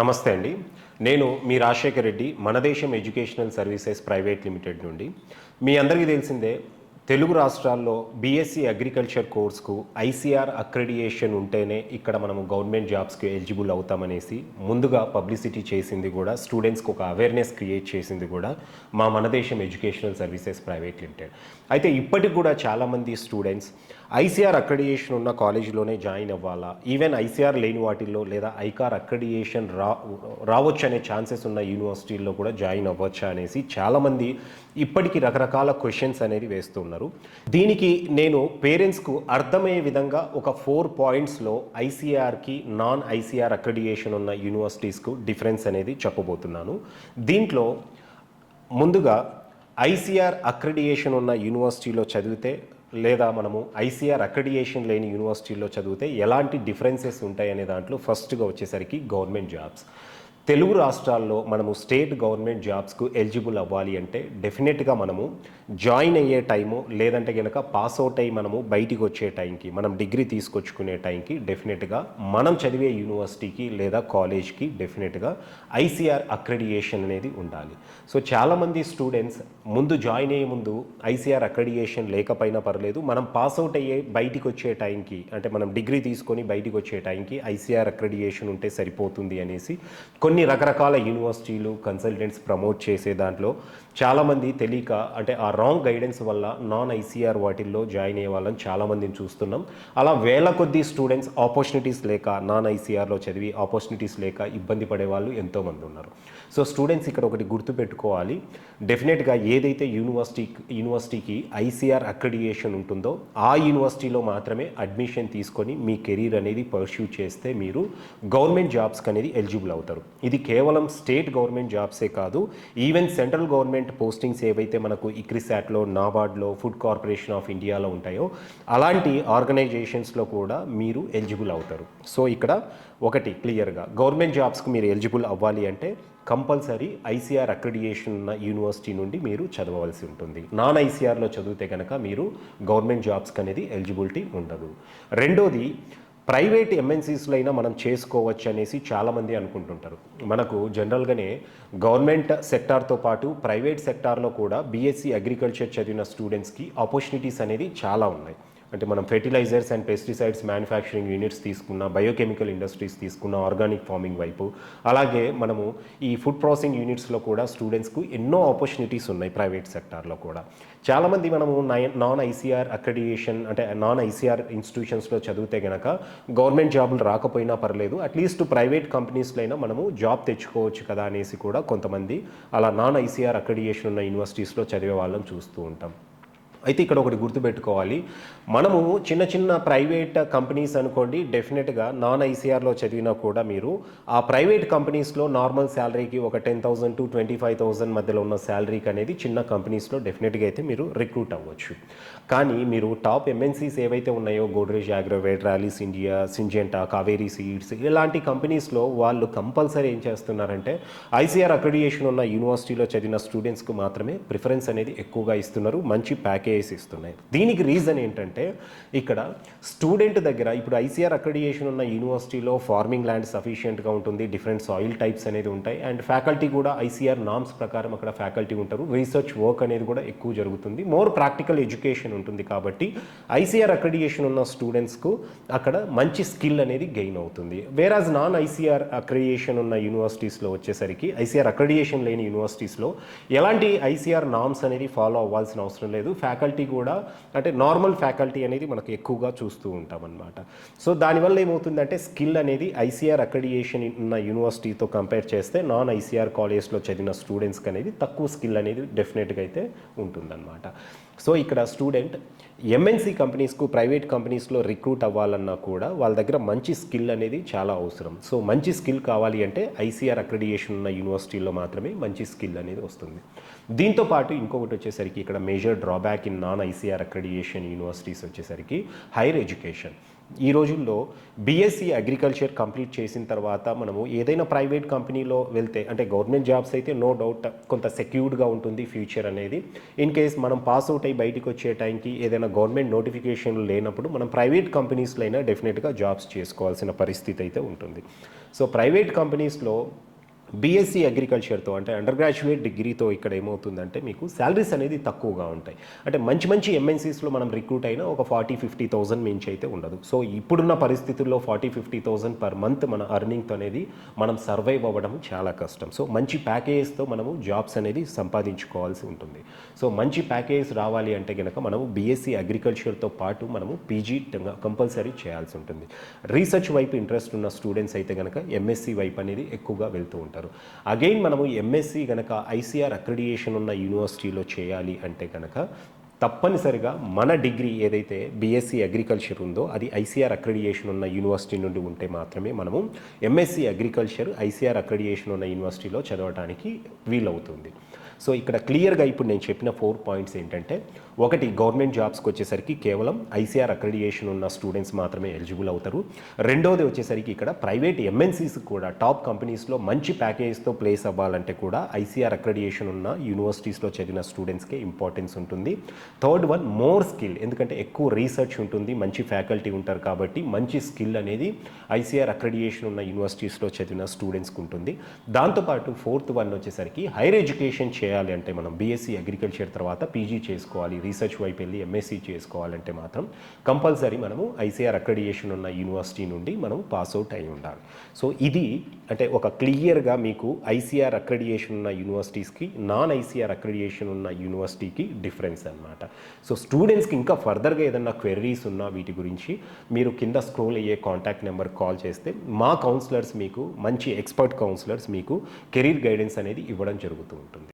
నమస్తే అండి. నేను మీ రాజశేఖర్ రెడ్డి మన దేశం ఎడ్యుకేషనల్ సర్వీసెస్ ప్రైవేట్ లిమిటెడ్ నుండి. మీ అందరికీ తెలిసిందే తెలుగు రాష్ట్రాల్లో బీఎస్సీ అగ్రికల్చర్ కోర్స్కు ఐసీఆర్ అక్రెడియేషన్ ఉంటేనే ఇక్కడ మనము గవర్నమెంట్ జాబ్స్కి ఎలిజిబుల్ అవుతామనేసి ముందుగా పబ్లిసిటీ చేసింది కూడా స్టూడెంట్స్కి ఒక అవేర్నెస్ క్రియేట్ చేసింది కూడా మా మన దేశం ఎడ్యుకేషనల్ సర్వీసెస్ ప్రైవేట్ లిమిటెడ్. అయితే ఇప్పటికి కూడా చాలామంది స్టూడెంట్స్ ఐసీఆర్ అక్రెడియేషన్ ఉన్న కాలేజీలోనే జాయిన్ అవ్వాలా? ఈవెన్ ఐసీఆర్ లేని వాటిల్లో లేదా ఐకార్ అక్రెడియేషన్ రా రావచ్చు అనే ఛాన్సెస్ ఉన్న యూనివర్సిటీల్లో కూడా జాయిన్ అవ్వచ్చా అనేసి చాలామంది ఇప్పటికీ రకరకాల క్వశ్చన్స్ అనేది వేస్తున్నారు దీనికి నేను పేరెంట్స్కు అర్థమయ్యే విధంగా ఒక ఫోర్ పాయింట్స్లో ఐసీఆర్కి నాన్ ఐసీఆర్ అక్రెడియేషన్ ఉన్న యూనివర్సిటీస్కు డిఫరెన్స్ అనేది చెప్పబోతున్నాను. దీంట్లో ముందుగా ఐసీఆర్ అక్రెడియేషన్ ఉన్న యూనివర్సిటీలో చదివితే లేదా మనము ఐసీఆర్ అక్రెడియేషన్ లేని యూనివర్సిటీలో చదివితే ఎలాంటి డిఫరెన్సెస్ ఉంటాయనే దాంట్లో ఫస్ట్గా వచ్చేసరికి గవర్నమెంట్ జాబ్స్ తెలుగు రాష్ట్రాల్లో మనము స్టేట్ గవర్నమెంట్ జాబ్స్కు ఎలిజిబుల్ అవ్వాలి అంటే డెఫినెట్గా మనము జాయిన్ అయ్యే టైము లేదంటే కనుక పాస్ అవుట్ అయ్యి మనము బయటికి వచ్చే టైంకి మనం డిగ్రీ తీసుకొచ్చుకునే టైంకి డెఫినెట్గా మనం చదివే యూనివర్సిటీకి లేదా కాలేజ్కి డెఫినెట్గా ఐసీఆర్ అక్రెడియేషన్ అనేది ఉండాలి. సో చాలామంది స్టూడెంట్స్ ముందు జాయిన్ అయ్యే ముందు ఐసీఆర్ అక్రెడియేషన్ లేకపోయినా పర్లేదు మనం పాస్ అవుట్ అయ్యే బయటికి వచ్చే టైంకి అంటే మనం డిగ్రీ తీసుకొని బయటికి వచ్చే టైంకి ఐసీఆర్ అక్రెడియేషన్ ఉంటే సరిపోతుంది అనేసి కొన్ని రకరకాల యూనివర్సిటీలు కన్సల్టెంట్స్ ప్రమోట్ చేసే దాంట్లో చాలామంది తెలియక అంటే ఆ రాంగ్ గైడెన్స్ వల్ల నాన్ ఐసీఆర్ వాటిల్లో జాయిన్ అయ్యే వాళ్ళని చాలామందిని చూస్తున్నాం. అలా వేల కొద్ది స్టూడెంట్స్ ఆపర్చునిటీస్ లేక నాన్ ఐసీఆర్లో చదివి ఆపర్చునిటీస్ లేక ఇబ్బంది పడే వాళ్ళు ఎంతోమంది ఉన్నారు. సో స్టూడెంట్స్ ఇక్కడ ఒకటి గుర్తుపెట్టుకోవాలి. డెఫినెట్గా ఏదైతే యూనివర్సిటీ యూనివర్సిటీకి ఐసీఆర్ అక్రెడియేషన్ ఉంటుందో ఆ యూనివర్సిటీలో మాత్రమే అడ్మిషన్ తీసుకొని మీ కెరీర్ అనేది పర్స్యూ చేస్తే మీరు గవర్నమెంట్ జాబ్స్కి అనేది ఎలిజిబుల్ అవుతారు. ఇది కేవలం స్టేట్ గవర్నమెంట్ జాబ్సే కాదు ఈవెన్ సెంట్రల్ గవర్నమెంట్ పోస్టింగ్స్ ఏవైతే మనకు ఇక్రిసాట్లో నాబార్డ్లో ఫుడ్ కార్పొరేషన్ ఆఫ్ ఇండియాలో ఉంటాయో అలాంటి ఆర్గనైజేషన్స్లో కూడా మీరు ఎలిజిబుల్ అవుతారు. సో ఇక్కడ ఒకటి క్లియర్గా గవర్నమెంట్ జాబ్స్కి మీరు ఎలిజిబుల్ అవ్వాలి అంటే కంపల్సరీ ఐసీఆర్ అక్రిడియేషన్ ఉన్న యూనివర్సిటీ నుండి మీరు చదవవలసి ఉంటుంది. నాన్ ఐసీఆర్లో చదివితే కనుక మీరు గవర్నమెంట్ జాబ్స్కి అనేది ఎలిజిబిలిటీ ఉండదు. రెండోది ప్రైవేట్ ఎంఎన్సీస్లో అయినా మనం చేసుకోవచ్చు అనేసి చాలామంది అనుకుంటుంటారు. మనకు జనరల్గానే గవర్నమెంట్ సెక్టార్తో పాటు ప్రైవేట్ సెక్టార్లో కూడా బీఎస్సీ అగ్రికల్చర్ చదివిన స్టూడెంట్స్కి ఆపర్చునిటీస్ అనేది చాలా ఉన్నాయి. అంటే మనం fertilizers and pesticides manufacturing units తీసుకున్న బయోకెమికల్ ఇండస్ట్రీస్ తీసుకున్న ఆర్గానిక్ ఫార్మింగ్ వైపు. అలాగే మనము ఈ ఫుడ్ ప్రాసెసింగ్ యూనిట్స్లో కూడా స్టూడెంట్స్కు ఎన్నో ఆపర్చునిటీస్ ఉన్నాయి ప్రైవేట్ సెక్టార్లో కూడా. చాలామంది మనము నాన్ ఐసీఆర్ అక్రెడియేషన్ అంటే నాన్ ఐసీఆర్ ఇన్స్టిట్యూషన్స్లో చదివితే కనుక గవర్నమెంట్ జాబులు రాకపోయినా పర్లేదు అట్లీస్ట్ ప్రైవేట్ కంపెనీస్లో అయినా మనము జాబ్ తెచ్చుకోవచ్చు కదా అనేసి కూడా కొంతమంది అలా నాన్ ఐసీఆర్ అక్రెడియేషన్ ఉన్న యూనివర్సిటీస్లో చదివే వాళ్ళని చూస్తూ ఉంటాం. అయితే ఇక్కడ ఒకటి గుర్తుపెట్టుకోవాలి. మనము చిన్న చిన్న ప్రైవేట్ కంపెనీస్ అనుకోండి డెఫినెట్గా నాన్ ఐసీఆర్లో చదివినా కూడా మీరు ఆ ప్రైవేట్ కంపెనీస్లో నార్మల్ శాలరీకి ఒక ten thousand to twenty five thousand మధ్యలో ఉన్న శాలరీకి అనేది చిన్న కంపెనీస్లో డెఫినెట్గా అయితే మీరు రిక్రూట్ అవ్వచ్చు. కానీ మీరు టాప్ ఎంఎన్సీస్ ఏవైతే ఉన్నాయో Godrej Agrovet Rallis India Syngenta Kaveri seeds ఇలాంటి కంపెనీస్లో వాళ్ళు కంపల్సరీ ఏం చేస్తున్నారంటే ఐసీఆర్ అక్రిడియేషన్ ఉన్న యూనివర్సిటీలో చదివిన స్టూడెంట్స్కు మాత్రమే ప్రిఫరెన్స్ అనేది ఎక్కువగా ఇస్తున్నారు. మంచి ప్యాకేజ్ ఇస్తున్నాయి దీనికి రీజన్ ఏంటంటే ఇక్కడ స్టూడెంట్ దగ్గర ఇప్పుడు ఐసీఆర్ అక్రెడియేషన్ ఉన్న యూనివర్సిటీలో ఫార్మింగ్ ల్యాండ్ సఫిషియెంట్గా ఉంటుంది డిఫరెంట్ సాయిల్ టైప్స్ అనేది ఉంటాయి అండ్ ఫ్యాకల్టీ కూడా ఐసీఆర్ నామ్స్ ప్రకారం అక్కడ ఫ్యాకల్టీ ఉంటారు. రీసెర్చ్ వర్క్ అనేది కూడా ఎక్కువ జరుగుతుంది. మోర్ ప్రాక్టికల్ ఎడ్యుకేషన్ ఉంటుంది కాబట్టి ఐసీఆర్ అక్రెడియేషన్ ఉన్న స్టూడెంట్స్కు అక్కడ మంచి స్కిల్ అనేది గెయిన్ అవుతుంది. వేరాజ్ నాన్ ఐసీఆర్ అక్రెడియేషన్ ఉన్న యూనివర్సిటీస్లో వచ్చేసరికి ఐసీఆర్ అక్రెడియేషన్ లేని యూనివర్సిటీస్లో ఎలాంటి ఐసీఆర్ నామ్స్ అనేది ఫాలో అవ్వాల్సిన అవసరం లేదు. ఫ్యాకల్టీ కూడా అంటే నార్మల్ ఫ్యాకల్టీ అనేది మనకు ఎక్కువగా చూస్తూ ఉంటాం అనమాట సో దానివల్ల ఏమవుతుందంటే స్కిల్ అనేది ఐసీఆర్ అకడియేషన్ ఉన్న యూనివర్సిటీతో కంపేర్ చేస్తే నాన్ ఐసీఆర్ కాలేజ్లో చదివిన స్టూడెంట్స్కి అనేది తక్కువ స్కిల్ అనేది డెఫినెట్గా అయితే ఉంటుందన్నమాట. సో ఇక్కడ స్టూడెంట్ ఎంఎన్సీ కంపెనీస్కు ప్రైవేట్ కంపెనీస్లో రిక్రూట్ అవ్వాలన్నా కూడా వాళ్ళ దగ్గర మంచి స్కిల్ అనేది చాలా అవసరం. సో మంచి స్కిల్ కావాలి అంటే ఐసీఆర్ అక్రెడియేషన్ ఉన్న యూనివర్సిటీలో మాత్రమే మంచి స్కిల్ అనేది వస్తుంది. దీంతో పాటు ఇంకొకటి వచ్చేసరికి ఇక్కడ major drawback in non ICR accreditation universities వచ్చేసరికి హైయర్ ఎడ్యుకేషన్ ఈ రోజుల్లో బీఎస్సీ అగ్రికల్చర్ కంప్లీట్ చేసిన తర్వాత మనము ఏదైనా ప్రైవేట్ కంపెనీలో వెళ్తే అంటే గవర్నమెంట్ జాబ్స్ అయితే నో డౌట్ కొంత సెక్యూర్డ్గా ఉంటుంది ఫ్యూచర్ అనేది. ఇన్ కేస్ మనం పాస్ అవుట్ అయ్యి బయటకు వచ్చే టైంకి ఏదైనా గవర్నమెంట్ నోటిఫికేషన్లు లేనప్పుడు మనం ప్రైవేట్ కంపెనీస్లో అయినా డెఫినెట్గా జాబ్స్ చేసుకోవాల్సిన పరిస్థితి అయితే ఉంటుంది. సో ప్రైవేట్ కంపెనీస్లో బీఎస్సీ అగ్రికల్చర్తో అంటే అండర్ గ్రాడ్యుయేట్ డిగ్రీతో ఇక్కడ ఏమవుతుందంటే మీకు శాలరీస్ అనేది తక్కువగా ఉంటాయి. అంటే మంచి మంచి ఎంఎన్సీస్లో మనం రిక్రూట్ అయినా ఒక ఫార్టీ ఫిఫ్టీ థౌసండ్ మించి అయితే ఉండదు. సో ఇప్పుడున్న పరిస్థితుల్లో forty fifty thousand per month మన అర్నింగ్తో అనేది మనం సర్వైవ్ అవ్వడం చాలా కష్టం. సో మంచి ప్యాకేజెస్తో మనము జాబ్స్ అనేది సంపాదించుకోవాల్సి ఉంటుంది. సో మంచి ప్యాకేజ్ రావాలి అంటే కనుక మనము బీఎస్సీ అగ్రికల్చర్తో పాటు మనము పీజీ కంపల్సరీ చేయాల్సి ఉంటుంది. రీసెర్చ్ వైపు ఇంట్రెస్ట్ ఉన్న స్టూడెంట్స్ అయితే కనుక ఎంఎస్సీ వైపు అనేది ఎక్కువగా వెళ్తూ ఉంటారు. అగైన్ మనము ఎంఎస్సి గనక ఐసీఆర్ అక్రిడియేషన్ ఉన్న యూనివర్సిటీలో చేయాలి అంటే కనుక తప్పనిసరిగా మన డిగ్రీ ఏదైతే బీఎస్సీ అగ్రికల్చర్ ఉందో అది ఐసీఆర్ అక్రెడియేషన్ ఉన్న యూనివర్సిటీ నుండి ఉంటే మాత్రమే మనము ఎంఎస్సీ అగ్రికల్చర్ ఐసీఆర్ అక్రెడియేషన్ ఉన్న యూనివర్సిటీలో చదవడానికి వీలవుతుంది. సో ఇక్కడ క్లియర్గా ఇప్పుడు నేను చెప్పిన ఫోర్ పాయింట్స్ ఏంటంటే ఒకటి గవర్నమెంట్ జాబ్స్కి వచ్చేసరికి కేవలం ఐసీఆర్ అక్రెడియేషన్ ఉన్న స్టూడెంట్స్ మాత్రమే ఎలిజిబుల్ అవుతారు. రెండోది వచ్చేసరికి ఇక్కడ ప్రైవేట్ ఎంఎన్సీస్ కూడా టాప్ కంపెనీస్లో మంచి ప్యాకేజ్తో ప్లేస్ అవ్వాలంటే కూడా ఐసీఆర్ అక్రెడియేషన్ ఉన్న యూనివర్సిటీస్లో చదివిన స్టూడెంట్స్కే ఇంపార్టెన్స్ ఉంటుంది. Third one more skill. ఎందుకంటే ఎక్కువ రీసెర్చ్ ఉంటుంది మంచి ఫ్యాకల్టీ ఉంటారు కాబట్టి మంచి స్కిల్ అనేది ఐసీఆర్ అక్రెడియేషన్ ఉన్న యూనివర్సిటీస్లో చదివిన స్టూడెంట్స్కి ఉంటుంది. దాంతోపాటు ఫోర్త్ వన్ వచ్చేసరికి హైర్ ఎడ్యుకేషన్ చేయాలి అంటే మనం బీఎస్సీ అగ్రికల్చర్ తర్వాత పీజీ చేసుకోవాలి రీసెర్చ్ వైపు వెళ్ళి ఎంఎస్సీ చేసుకోవాలంటే మాత్రం కంపల్సరీ మనము ఐసీఆర్ అక్రెడియేషన్ ఉన్న యూనివర్సిటీ నుండి మనం పాస్ అవుట్ అయి ఉండాలి. సో ఇది అంటే ఒక క్లియర్గా మీకు ఐసీఆర్ అక్రెడియేషన్ ఉన్న యూనివర్సిటీస్కి నాన్ ఐసీఆర్ అక్రెడియేషన్ ఉన్న యూనివర్సిటీకి డిఫరెన్స్ అనమాట. సో స్టూడెంట్స్కి ఇంకా ఫర్దర్గా ఏదన్నా క్వెరీస్ ఉన్నా వీటి గురించి మీరు కింద స్క్రోల్ అయ్యే కాంటాక్ట్ నెంబర్ కాల్ చేస్తే మా కౌన్సిలర్స్ మీకు మంచి ఎక్స్పర్ట్ కౌన్సిలర్స్ మీకు కెరీర్ గైడెన్స్ అనేది ఇవ్వడం జరుగుతూ ఉంటుంది.